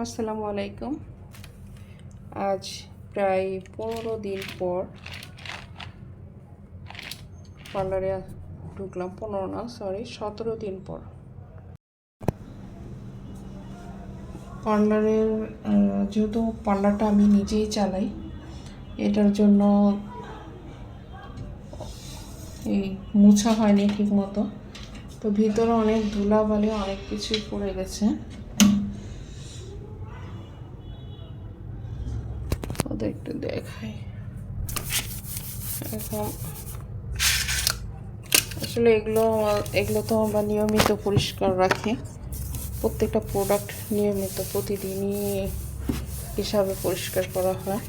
আসসালামু আলাইকুম। আজ প্রায় পনেরো দিন পর পার্লারে ঢুকলাম, পনেরো না সরি সতেরো দিন পর। পার্লারের যেহেতু পার্লারটা আমি নিজেই চালাই, এটার জন্য এই মুছা হয়নি ঠিক মতো তো ভিতরে অনেক ধুলাবালি, অনেক কিছুই পড়ে গেছে। ওদের একটু দেখাই। এখন আসলে এগুলো এগুলো তো আমরা নিয়মিত পরিষ্কার রাখি। প্রত্যেকটা প্রোডাক্ট নিয়মিত, প্রতিদিনই হিসাবে পরিষ্কার করা হয়।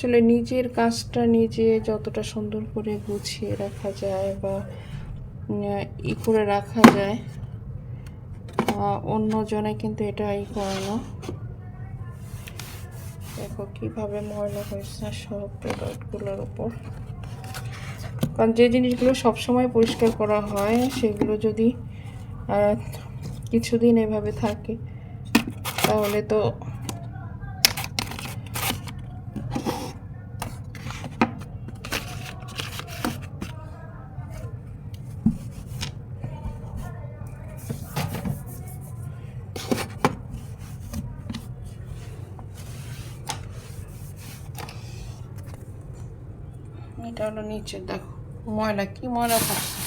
আসলে নিজের কাজটা নিজে যতটা সুন্দর করে গুছিয়ে রাখা যায় বা ই করে রাখা যায় অন্যজনে কিন্তু এটা ই করে না। দেখো কীভাবে ময়লা হয়েছে সব প্রোডাক্টগুলোর উপর। কারণ যে জিনিসগুলো সবসময় পরিষ্কার করা হয়, সেগুলো যদি কিছুদিন এভাবে থাকে, তাহলে তো এটা হলো নিচে দেখো, ময়লা, কি ময়লা থাকছে?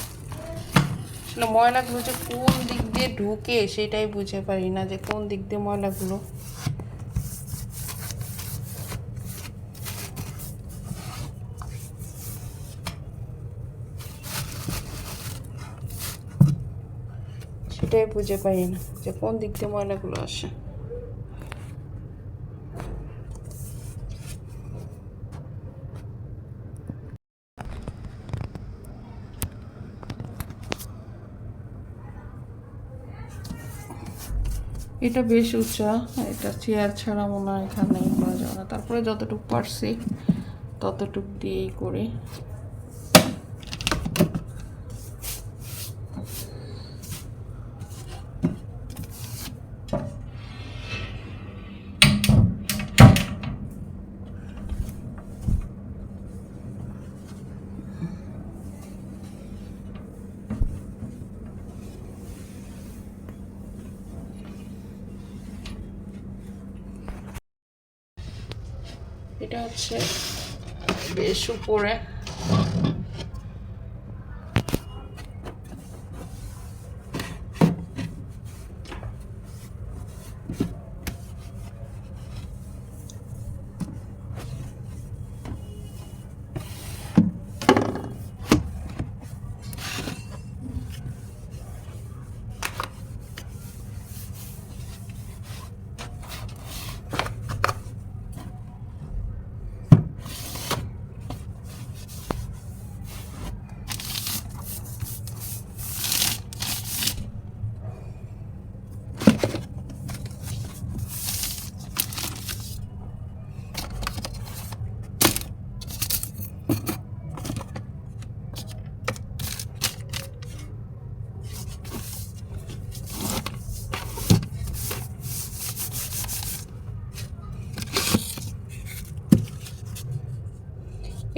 আসলে ময়লাগুলো যে কোন দিক দিয়ে ঢুকে সেটাই বুঝে পারি না যে কোন দিক দিয়ে ময়লাগুলো সেটাই বুঝে পারি না যে কোন দিক দিয়ে ময়লাগুলো আসে। এটা বেশ উঁচা, এটা চেয়ার ছাড়া মনে হয় এখানে করা যাবে না। তারপরে যতটুকু পারছি ততটুক দিয়েই করে। এটা হচ্ছে বেশ উপরে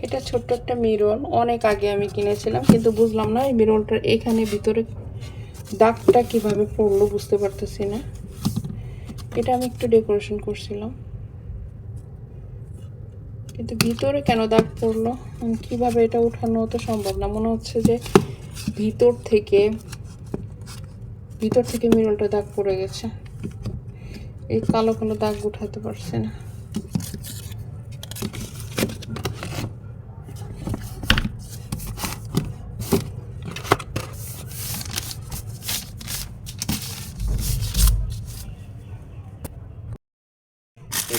এটা ছোট্ট একটা মিরর অনেক আগে আমি কিনেছিলাম, কিন্তু বুঝলাম না এই মিররটার এখানে ভিতরে দাগটা কীভাবে পড়ল বুঝতে পারতেছি না। এটা আমি একটু ডেকোরেশন করছিলাম। কিন্তু ভিতরে কেন দাগ পড়ল? কীভাবে এটা উঠানো তো সম্ভব না। মনে হচ্ছে যে ভিতর থেকে ভিতর থেকে মিরলটা দাগ পড়ে গেছে। এই কালো কালো দাগ উঠাতে পারছি না।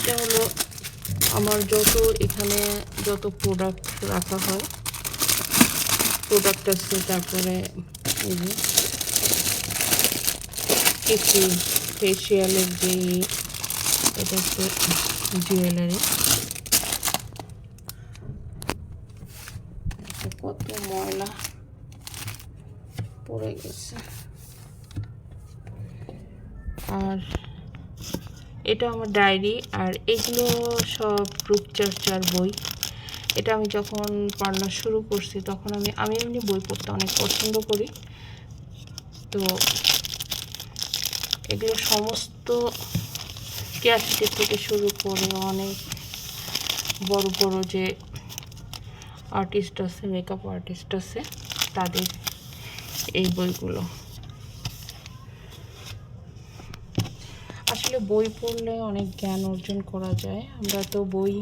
এটা হলো আমার যত এখানে যত প্রোডাক্ট রাখা হয় প্রোডাক্ট আছে, তারপরে এই কিছু ফেসিয়ালের যে এটা একটু জুয়েলারি কত ময়লা পড়ে গেছে। আর এটা আমার ডায়েরি আর এগুলো সব রূপচর্চার বই। এটা আমি যখন পড়ানো শুরু করছি তখন আমি আমি এমনি বই পড়তে অনেক পছন্দ করি। তো এগুলো সমস্ত ক্যাসেটের থেকে শুরু করে অনেক বড় বড় যে আর্টিস্ট আছে মেকআপ আর্টিস্ট আছে, তাদের এই বইগুলো। আসলে বই পড়লে অনেক জ্ঞান অর্জন করা যায়। আমরা তো বই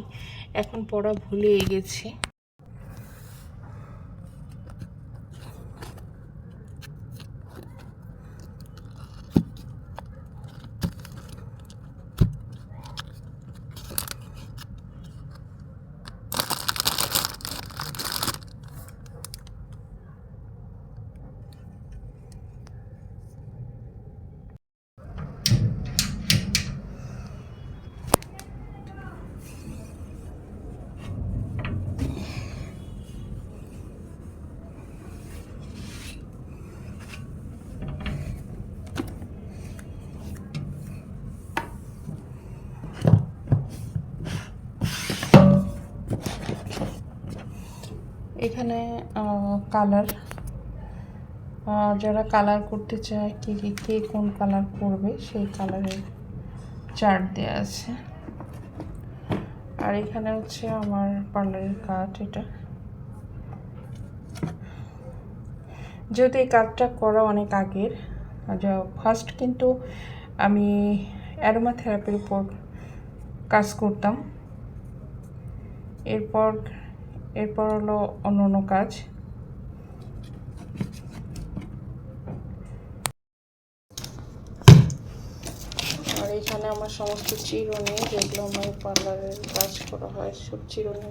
এখন পড়া ভুলে গেছি। এখানে কালার যারা কালার করতে চায়, কে কে কে কোন কালার করবে সেই কালারের চার্ট দেওয়া আছে। আর এখানে হচ্ছে আমার পার্লারের কার্ড এটা। যেহেতু এই কাজটা করা অনেক আগের ফার্স্ট কিন্তু আমি অ্যারোমা থেরাপির উপর কাজ করতাম। এরপর এরপর হলো অন্য অন্য কাজ। আর এখানে আমার সমস্ত চিরুনি, যেগুলো আমার পার্লারের কাজ করা হয়, সব চিরুনি।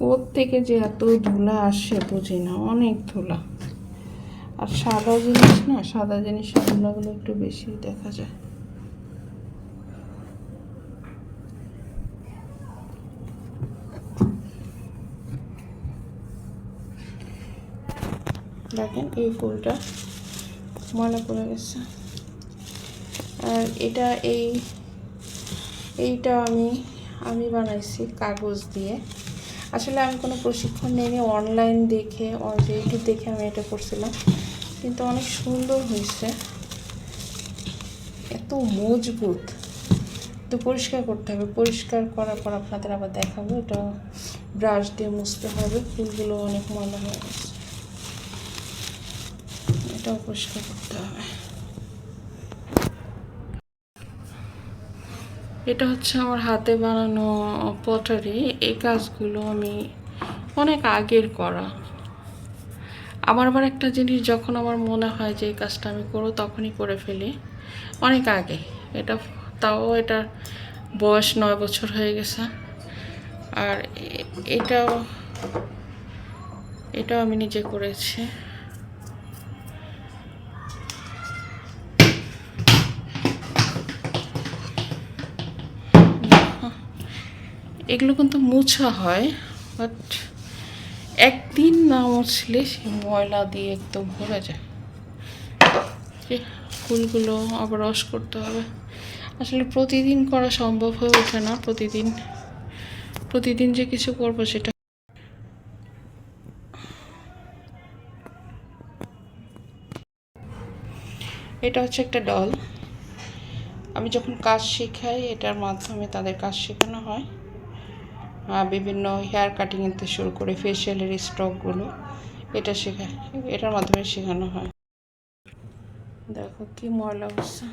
ওর থেকে যে এত ধুলা আসে বুঝি না, অনেক ধুলা। আর সাদা জিনিস না, সাদা জিনিসের ধুলাগুলো একটু বেশি দেখা যায়। দেখেন এই ফুলটা ময়লা পড়ে গেছে। আর এটা এই, এইটা আমি আমি বানাইছি কাগজ দিয়ে। আসলে আমি কোনো প্রশিক্ষণ নিইনি অনলাইন দেখে ইউটিউব দেখে আমি এটা করছিলাম। কিন্তু অনেক সুন্দর হয়েছে। এত মজবুত। তো পরিষ্কার করতে হবে। পরিষ্কার করার পর আপনাদের আবার দেখাবো। এটা ব্রাশ দিয়ে মুছতে হবে। ফুলগুলো অনেক ময়লা হয়ে গেছে। এটাও পরিষ্কার করতে হবে। এটা হচ্ছে আমার হাতে বানানো পটারি এই কাজগুলো আমি অনেক আগের করা। আমার আবার একটা জিনিস, যখন আমার মনে হয় যে এই কাজটা আমি করো তখনই করে ফেলি। অনেক আগে। এটা তাও এটা বয়স নয় বছর হয়ে গেছে। আর এটাও এটাও আমি নিজে করেছি। এগুলো কিন্তু মুছা হয় বাট একদিন না মুছলে সে ময়লা দিয়ে একদম ভরে যায়। ফুলগুলো আবার রস করতে হবে। আসলে প্রতিদিন করা সম্ভব হয়ে ওঠে না, প্রতিদিন প্রতিদিন যে কিছু করব সেটা। এটা হচ্ছে একটা ডল। আমি যখন কাজ শেখাই, এটার মাধ্যমে তাদের কাজ শেখানো হয়। বিভিন্ন হেয়ার কাটিং থেকে শুরু করে ফেশিয়ালের স্টকগুলো এটা শেখায় এটার মাধ্যমে শেখানো হয়। দেখো কি ময়লা অবস্থা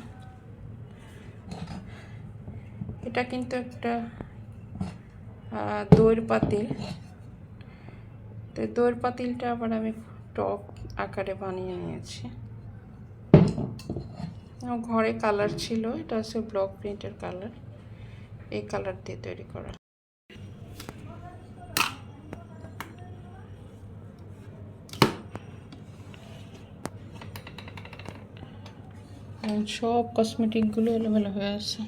এটা কিন্তু একটা দইয়ের পাতিল। তো দইয়ের পাতিলটা আবার আমি টপ আকারে বানিয়ে নিয়েছি। ঘরে কালার ছিল, এটা হচ্ছে ব্লক প্রিন্টের কালার এই কালার দিয়ে তৈরি করা। এখন সব কসমেটিকগুলো এলোমেলো হয়ে আছে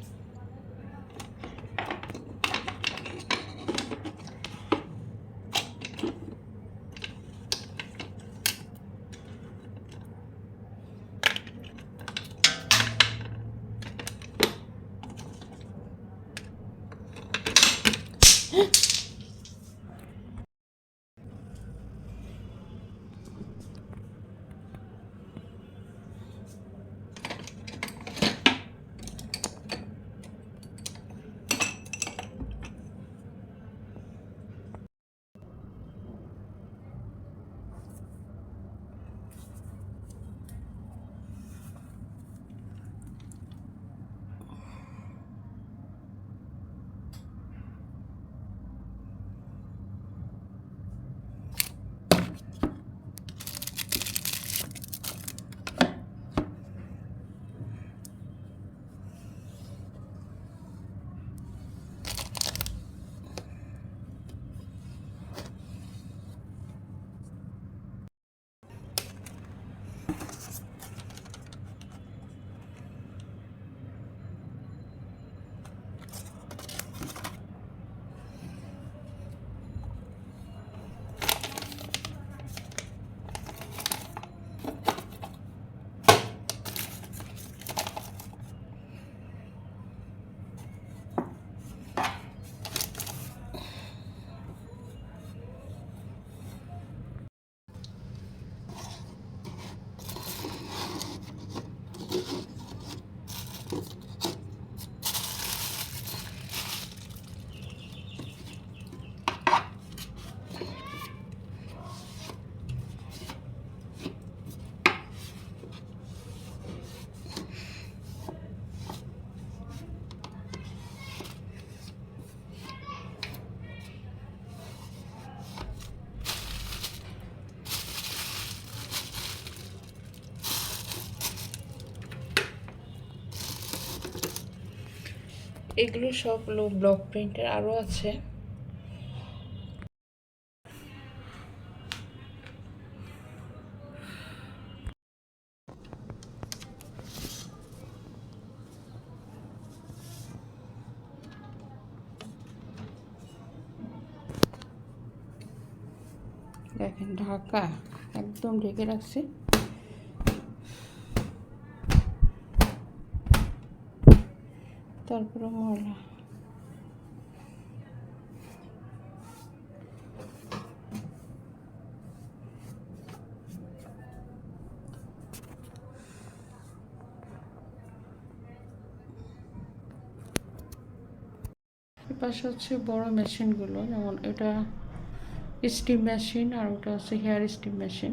এগুলো সব হলো ব্লক প্রিন্টের আরও আছে। দেখেন ঢাকা একদম ঢেকে রাখছি। তারপরে ময়লা। পাশে হচ্ছে বড় মেশিনগুলো, যেমন এটা স্টিম মেশিন আর ওটা হচ্ছে হেয়ার স্টিম মেশিন।